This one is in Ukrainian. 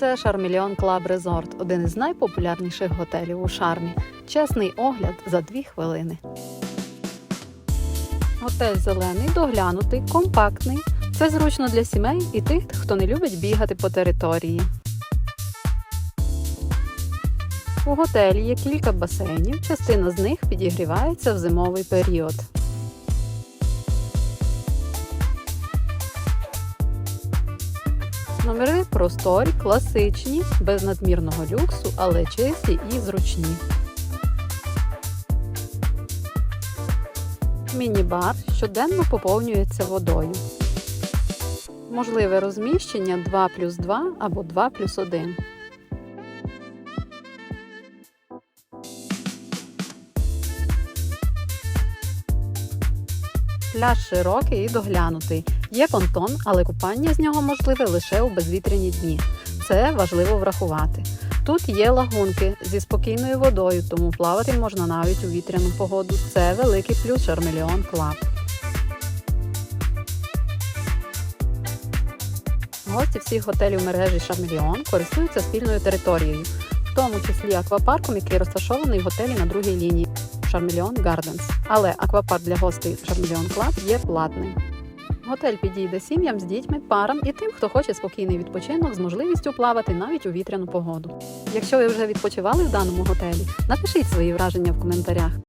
Це Шармільон Клаб Резорт, один із найпопулярніших готелів у шармі. Чесний огляд за дві хвилини. Готель зелений, доглянутий, компактний. Це зручно для сімей і тих, хто не любить бігати по території. У готелі є кілька басейнів, частина з них підігрівається в зимовий період. Номери просторі, класичні, без надмірного люксу, але чисті і зручні. Міні-бар щоденно поповнюється водою. Можливе розміщення 2 плюс 2 або 2 плюс 1. Пляж широкий і доглянутий. Є понтон, але купання з нього можливе лише у безвітряні дні. Це важливо врахувати. Тут є лагунки зі спокійною водою, тому плавати можна навіть у вітряну погоду. Це великий плюс Шармеліон Клаб. Гості всіх готелів мережі Шармеліон користуються спільною територією, в тому числі аквапарком, який розташований в готелі на другій лінії Шармеліон Гарденс. Але аквапарк для гостей Шармеліон Клаб є платним. Готель підійде сім'ям з дітьми, парам і тим, хто хоче спокійний відпочинок з можливістю плавати навіть у вітряну погоду. Якщо ви вже відпочивали в даному готелі, напишіть свої враження в коментарях.